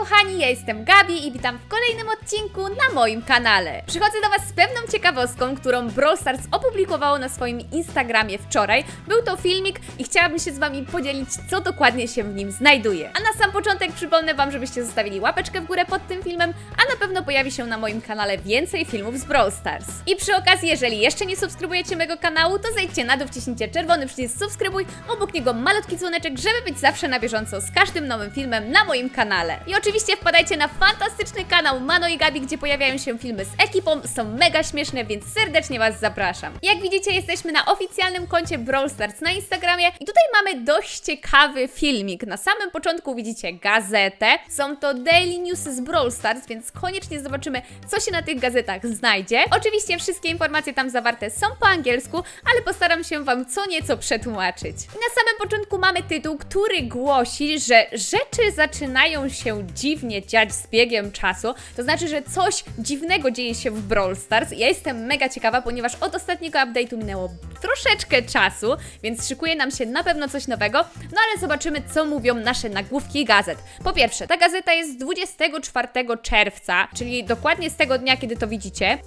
kochani, ja jestem Gabi i witam w kolejnym odcinku na moim kanale. Przychodzę do Was z pewną ciekawostką, którą Brawl Stars opublikowało na swoim Instagramie wczoraj. Był to filmik i chciałabym się z Wami podzielić, co dokładnie się w nim znajduje. A na sam początek przypomnę Wam, żebyście zostawili łapeczkę w górę pod tym filmem, a na pewno pojawi się na moim kanale więcej filmów z Brawl Stars. I przy okazji, jeżeli jeszcze nie subskrybujecie mojego kanału, to zejdźcie na dół, wciśnijcie czerwony przycisk subskrybuj, obok niego malutki dzwoneczek, żeby być zawsze na bieżąco z każdym nowym filmem na moim kanale. I oczywiście wpadajcie na fantastyczny kanał Mano i Gabi, gdzie pojawiają się filmy z ekipą, są mega śmieszne, więc serdecznie Was zapraszam. Jak widzicie, jesteśmy na oficjalnym koncie Brawl Stars na Instagramie i tutaj mamy dość ciekawy filmik. Na samym początku widzicie gazetę, są to daily newsy z Brawl Stars, więc koniecznie zobaczymy, co się na tych gazetach znajdzie. Oczywiście wszystkie informacje tam zawarte są po angielsku, ale postaram się Wam co nieco przetłumaczyć. I na samym początku mamy tytuł, który głosi, że rzeczy zaczynają się dziwnie dziać z biegiem czasu. To znaczy, że coś dziwnego dzieje się w Brawl Stars. Ja jestem mega ciekawa, ponieważ od ostatniego update'u minęło troszeczkę czasu, więc szykuje nam się na pewno coś nowego. No ale zobaczymy, co mówią nasze nagłówki gazet. Po pierwsze, ta gazeta jest z 24 czerwca, czyli dokładnie z tego dnia, kiedy to widzicie.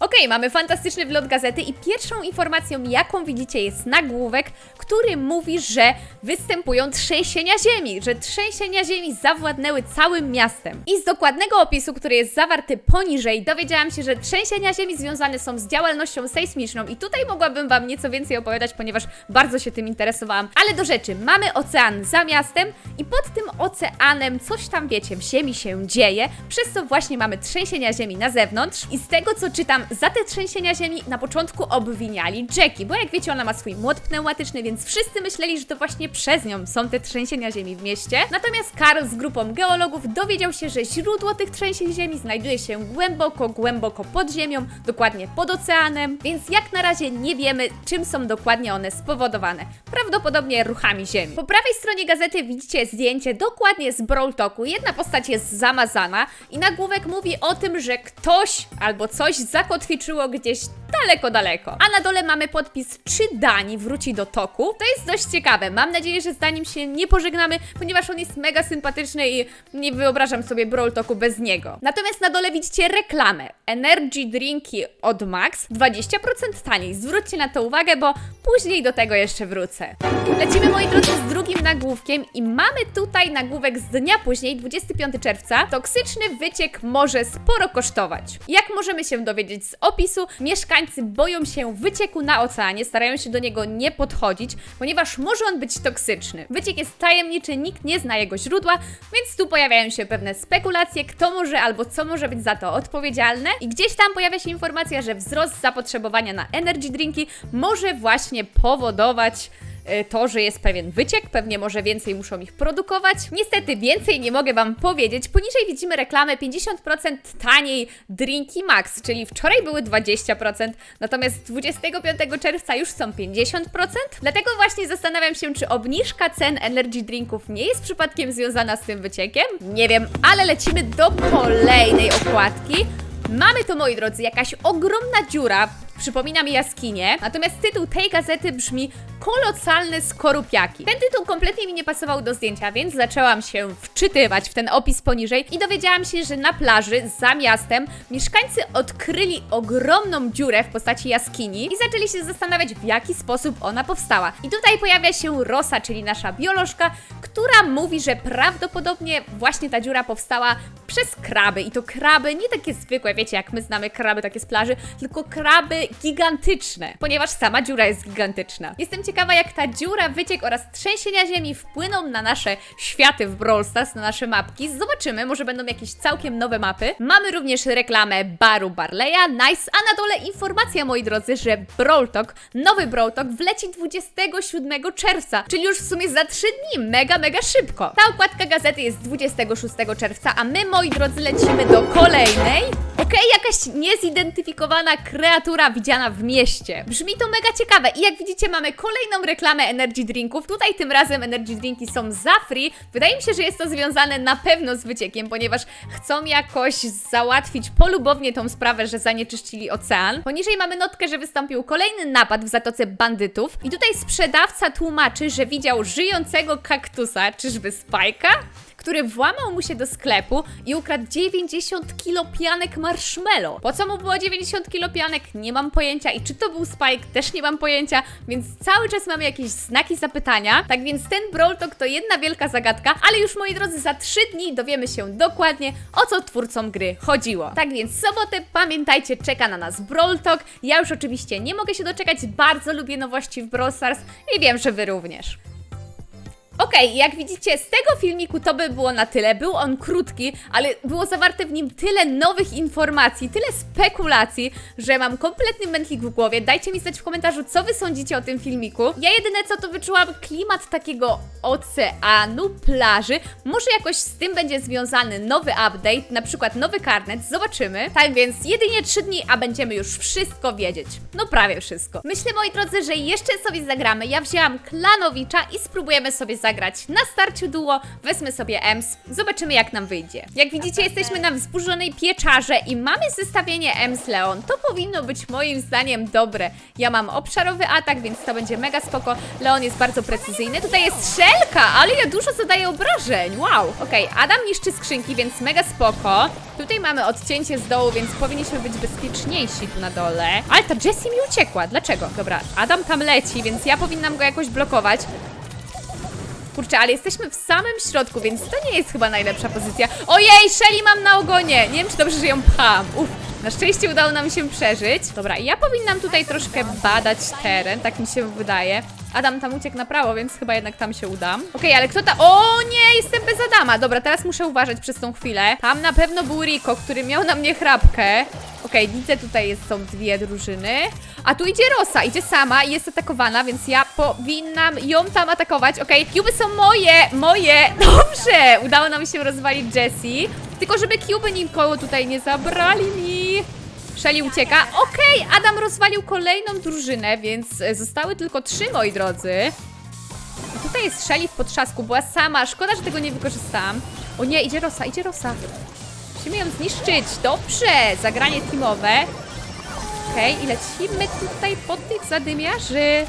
Okej, mamy fantastyczny wlot gazety i pierwszą informacją, jaką widzicie, jest nagłówek, który mówi, że występują trzęsienia ziemi, że trzęsienia ziemi zawładnęły całym miastem. I z dokładnego opisu, który jest zawarty poniżej, dowiedziałam się, że trzęsienia ziemi związane są z działalnością sejsmiczną i tutaj mogłabym Wam nieco więcej opowiadać, ponieważ bardzo się tym interesowałam. Ale do rzeczy, mamy ocean za miastem i pod tym oceanem coś tam, wiecie, w ziemi się dzieje, przez co właśnie mamy trzęsienia ziemi na zewnątrz i z tego, co czytam, za te trzęsienia ziemi na początku obwiniali Jackie, bo jak wiecie, ona ma swój młot pneumatyczny, więc wszyscy myśleli, że to właśnie przez nią są te trzęsienia ziemi w mieście. Natomiast Karl z grupą geologów dowiedział się, że źródło tych trzęsień ziemi znajduje się głęboko, głęboko pod ziemią, dokładnie pod oceanem, więc jak na razie nie wiemy, czym są dokładnie one spowodowane. Prawdopodobnie ruchami ziemi. Po prawej stronie gazety widzicie zdjęcie dokładnie z Brawl Talku. Jedna postać jest zamazana i nagłówek mówi o tym, że ktoś albo coś zakotwiczyło gdzieś daleko, daleko. A na dole mamy podpis, czy Dani wróci do toku. To jest dość ciekawe. Mam nadzieję, że z Danim się nie pożegnamy, ponieważ on jest mega sympatyczny i nie wyobrażam sobie Brawl Talku bez niego. Natomiast na dole widzicie reklamę. Energy drinki od Max 20% taniej. Zwróćcie na to uwagę, bo później do tego jeszcze wrócę. Lecimy, moi drodzy, z drugim nagłówkiem i mamy tutaj nagłówek z dnia później, 25 czerwca. Toksyczny wyciek może sporo kosztować. Jak możemy się dowiedzieć z opisu, mieszkańcy boją się wycieku na oceanie, starają się do niego nie podchodzić, ponieważ może on być toksyczny. Wyciek jest tajemniczy, nikt nie zna jego źródła, więc tu pojawiają się pewne spekulacje, kto może albo co może być za to odpowiedzialne. I gdzieś tam pojawia się informacja, że wzrost zapotrzebowania na energy drinki może właśnie powodować to, że jest pewien wyciek, pewnie może więcej muszą ich produkować. Niestety więcej nie mogę Wam powiedzieć. Poniżej widzimy reklamę 50% taniej drinki max, czyli wczoraj były 20%, natomiast 25 czerwca już są 50%. Dlatego właśnie zastanawiam się, czy obniżka cen energy drinków nie jest przypadkiem związana z tym wyciekiem. Nie wiem, ale lecimy do kolejnej okładki. Mamy tu, moi drodzy, jakaś ogromna dziura, przypomina mi jaskinię, natomiast tytuł tej gazety brzmi Kolosalne skorupiaki. Ten tytuł kompletnie mi nie pasował do zdjęcia, więc zaczęłam się wczytywać w ten opis poniżej i dowiedziałam się, że na plaży za miastem mieszkańcy odkryli ogromną dziurę w postaci jaskini i zaczęli się zastanawiać, w jaki sposób ona powstała. I tutaj pojawia się Rosa, czyli nasza biolożka, która mówi, że prawdopodobnie właśnie ta dziura powstała przez kraby i to kraby nie takie zwykłe, wiecie, jak my znamy kraby takie z plaży, tylko kraby gigantyczne, ponieważ sama dziura jest gigantyczna. Jestem ciekawa, jak ta dziura, wyciek oraz trzęsienia ziemi wpłyną na nasze światy w Brawl Stars, na nasze mapki. Zobaczymy, może będą jakieś całkiem nowe mapy. Mamy również reklamę baru Barleya, nice, a na dole informacja, moi drodzy, że Brawl Talk, nowy Brawl Talk wleci 27 czerwca, czyli już w sumie za 3 dni, mega, mega szybko. Ta okładka gazety jest 26 czerwca, a my, moi drodzy, lecimy do kolejnej Okej, jakaś niezidentyfikowana kreatura widziana w mieście. Brzmi to mega ciekawe i jak widzicie mamy kolejną reklamę energy drinków. Tutaj tym razem energy drinki są za free. Wydaje mi się, że jest to związane na pewno z wyciekiem, ponieważ chcą jakoś załatwić polubownie tą sprawę, że zanieczyszczyli ocean. Poniżej mamy notkę, że wystąpił kolejny napad w Zatoce Bandytów i tutaj sprzedawca tłumaczy, że widział żyjącego kaktusa, czyżby Spajka? Który włamał mu się do sklepu i ukradł 90 kilo pianek marshmallow. Po co mu było 90 kilo pianek? Nie mam pojęcia. I czy to był Spike? Też nie mam pojęcia, więc cały czas mamy jakieś znaki zapytania. Tak więc ten Brawl Talk to jedna wielka zagadka, ale już moi drodzy, za 3 dni dowiemy się dokładnie, o co twórcom gry chodziło. Tak więc sobotę, pamiętajcie, czeka na nas Brawl Talk. Ja już oczywiście nie mogę się doczekać, bardzo lubię nowości w Brawl Stars i wiem, że wy również. Okej, jak widzicie z tego filmiku to by było na tyle. Był on krótki, ale było zawarte w nim tyle nowych informacji, tyle spekulacji, że mam kompletny mętlik w głowie. Dajcie mi znać w komentarzu, co wy sądzicie o tym filmiku. Ja jedyne co to wyczułam klimat takiego oceanu, plaży. Może jakoś z tym będzie związany nowy update, na przykład nowy karnet, zobaczymy. Tak więc jedynie 3 dni, a będziemy już wszystko wiedzieć. No prawie wszystko. Myślę moi drodzy, że jeszcze sobie zagramy. Ja wzięłam Klanowicza i spróbujemy sobie zagrać na starciu duo. Wezmę sobie EMS, zobaczymy jak nam wyjdzie. Jak widzicie jesteśmy na wzburzonej pieczarze i mamy zestawienie EMS Leon. To powinno być moim zdaniem dobre. Ja mam obszarowy atak, więc to będzie mega spoko. Leon jest bardzo precyzyjny. Tutaj jest szelka, ale ja dużo zadaję obrażeń. Wow. Okej, Adam niszczy skrzynki, więc mega spoko. Tutaj mamy odcięcie z dołu, więc powinniśmy być bezpieczniejsi tu na dole. Ale ta Jessie mi uciekła. Dlaczego? Dobra, Adam tam leci, więc ja powinnam go jakoś blokować. Kurczę, ale jesteśmy w samym środku, więc to nie jest chyba najlepsza pozycja. Ojej, Shelly mam na ogonie! Nie wiem, czy dobrze, że ją pcham. Uff, na szczęście udało nam się przeżyć. Dobra, ja powinnam tutaj troszkę badać teren, tak mi się wydaje. Adam tam uciekł na prawo, więc chyba jednak tam się udam. Okej, ale kto ta... O nie, jestem bez Adama. Dobra, teraz muszę uważać przez tą chwilę. Tam na pewno był Rico, który miał na mnie chrapkę. Okej, widzę tutaj jest, są dwie drużyny. A tu idzie Rosa, idzie sama i jest atakowana, więc ja powinnam ją tam atakować. Okej, cuby są moje, moje. Dobrze, udało nam się rozwalić Jessie. Tylko żeby cuby nikogo tutaj nie zabrali mi. Shelly ucieka. Okej, Adam rozwalił kolejną drużynę, więc e, zostały tylko trzy, moi drodzy. I tutaj jest Shelly w potrzasku, była sama. Szkoda, że tego nie wykorzystałam. O nie, idzie Rosa, idzie Rosa. Musimy ją zniszczyć. Dobrze, zagranie teamowe. Okej, i lecimy tutaj po tych zadymiarzy.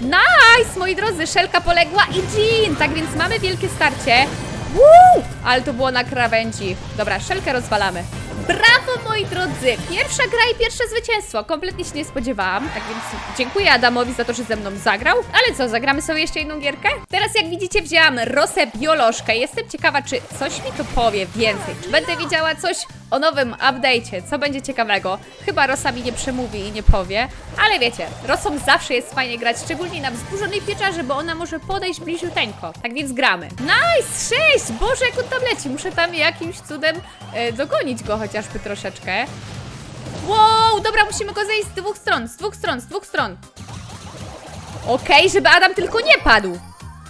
Nice, moi drodzy, Szelka poległa i Jean. Tak więc mamy wielkie starcie. Woo! Ale to było na krawędzi. Dobra, Szelkę rozwalamy. Brawo, moi drodzy! Pierwsza gra i pierwsze zwycięstwo. Kompletnie się nie spodziewałam. Tak więc dziękuję Adamowi za to, że ze mną zagrał. Ale co, zagramy sobie jeszcze jedną gierkę? Teraz, jak widzicie, wzięłam Rosę Biolożkę. Jestem ciekawa, czy coś mi to powie więcej. Czy będę wiedziała coś o nowym update'cie, co będzie ciekawego. Chyba Rosa mi nie przemówi i nie powie, ale wiecie, Rosą zawsze jest fajnie grać, szczególnie na wzburzonej pieczarze, bo ona może podejść bliziuteńko. Tak więc gramy. Nice! 6! Boże, jak on tam leci! Muszę tam jakimś cudem e, dogonić go chociażby troszeczkę. Wow, dobra, musimy go zejść z dwóch stron, z dwóch stron, z dwóch stron. Okej, żeby Adam tylko nie padł.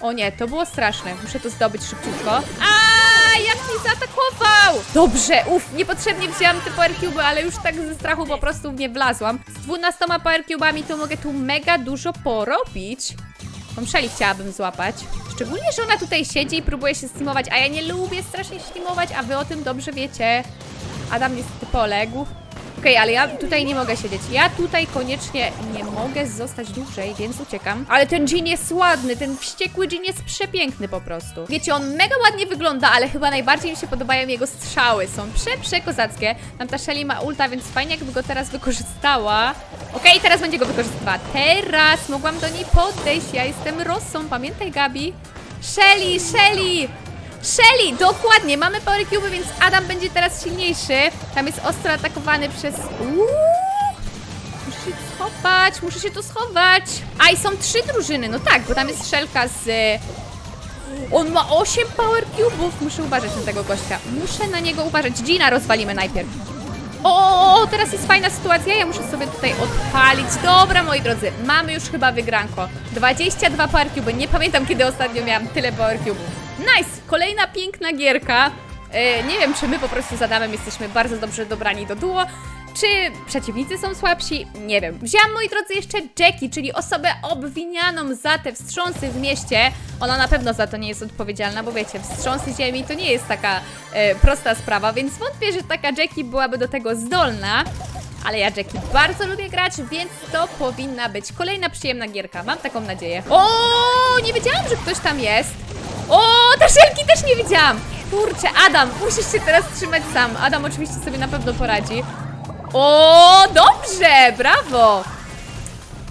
O nie, to było straszne. Muszę to zdobyć szybciutko. A, jak mnie zaatakował! Dobrze, uff, niepotrzebnie wzięłam te power cube, ale już tak ze strachu po prostu w nie wlazłam. Z 12 power cube'ami to mogę tu mega dużo porobić. Tą Shelly chciałabym złapać. Szczególnie, że ona tutaj siedzi i próbuje się steamować, a ja nie lubię strasznie steamować, a wy o tym dobrze wiecie. Adam niestety poległ. Okej, ale ja tutaj nie mogę siedzieć. Ja tutaj koniecznie nie mogę zostać dłużej, więc uciekam. Ale ten Jean jest ładny, ten wściekły Jean jest przepiękny po prostu. Wiecie, on mega ładnie wygląda, ale chyba najbardziej mi się podobają jego strzały. Są prze, przekozackie. Tam ta Shelly ma ulta, więc fajnie jakby go teraz wykorzystała. Okej, teraz będzie go wykorzystywała. Teraz mogłam do niej podejść. Ja jestem Rossą, pamiętaj Gabi. Shelly, Shelly! Shelly, dokładnie, mamy power cube, więc Adam będzie teraz silniejszy. Tam jest ostro atakowany przez... Muszę się schować, muszę się tu schować. A i są trzy drużyny, no tak, bo tam jest Szelka z... On ma 8 power cube'ów, muszę uważać na tego gościa. Muszę na niego uważać. Gina rozwalimy najpierw. O, teraz jest fajna sytuacja, ja muszę sobie tutaj odpalić. Dobra, moi drodzy, mamy już chyba wygranko. 22 power cube, nie pamiętam kiedy ostatnio miałam tyle power cube'ów. Nice, kolejna piękna gierka. E, nie wiem, czy my po prostu z Adamem jesteśmy bardzo dobrze dobrani do duo, czy przeciwnicy są słabsi? Nie wiem. Wzięłam, moi drodzy, jeszcze Jackie, czyli osobę obwinianą za te wstrząsy w mieście. Ona na pewno za to nie jest odpowiedzialna, bo wiecie, wstrząsy ziemi to nie jest taka e, prosta sprawa, więc wątpię, że taka Jackie byłaby do tego zdolna. Ale ja Jackie bardzo lubię grać, więc to powinna być kolejna przyjemna gierka. Mam taką nadzieję. O, nie wiedziałam, że ktoś tam jest. O, te szelki też nie widziałam. Kurczę, Adam, musisz się teraz trzymać sam. Adam oczywiście sobie na pewno poradzi. O, dobrze, brawo.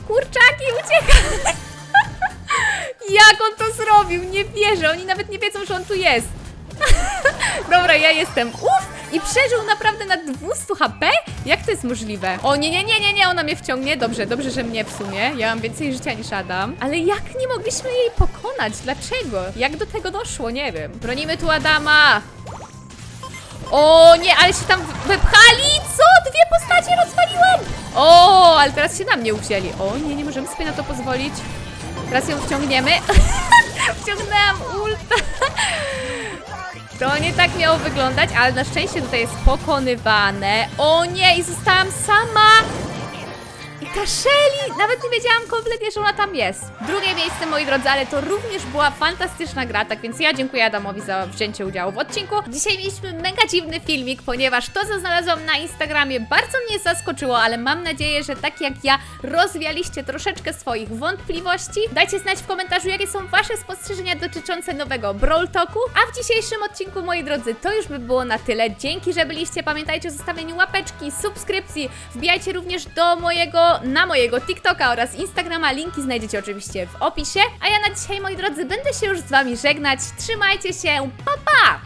Kurczaki, ucieka. Jak on to zrobił? Nie wierzę, oni nawet nie wiedzą, że on tu jest. Dobra, ja jestem. Uff! I przeżył naprawdę na 200 HP? Jak to jest możliwe? O nie, nie, nie, nie, nie, ona mnie wciągnie. Dobrze, dobrze, że mnie w sumie. Ja mam więcej życia niż Adam. Ale jak nie mogliśmy jej pokonać? Dlaczego? Jak do tego doszło? Nie wiem. Bronimy tu Adama. O nie, ale się tam wepchali! Co? Dwie postacie rozwaliłam! O, ale teraz się na mnie uwzięli. O nie, nie możemy sobie na to pozwolić. Teraz ją wciągniemy. Wciągnęłam ulta. To nie tak miało wyglądać, ale na szczęście tutaj jest pokonywane. O nie, i zostałam sama! I ta Shelly! Nawet nie wiedziałam kompletnie, że ona tam jest. Drugie miejsce, moi drodzy, ale to również była fantastyczna gra, tak więc ja dziękuję Adamowi za wzięcie udziału w odcinku. Dzisiaj mieliśmy mega dziwny filmik, ponieważ to, co znalazłam na Instagramie, bardzo mnie zaskoczyło, ale mam nadzieję, że tak jak ja rozwialiście troszeczkę swoich wątpliwości. Dajcie znać w komentarzu, jakie są Wasze spostrzeżenia dotyczące nowego Brawl Talku. A w dzisiejszym odcinku, moi drodzy, to już by było na tyle. Dzięki, że byliście. Pamiętajcie o zostawieniu łapeczki, subskrypcji. Wbijajcie również do mojego, na mojego TikToka oraz Instagrama. Linki znajdziecie oczywiście w opisie. A ja na dzisiaj, moi drodzy, będę się już z Wami żegnać. Trzymajcie się. Pa, pa!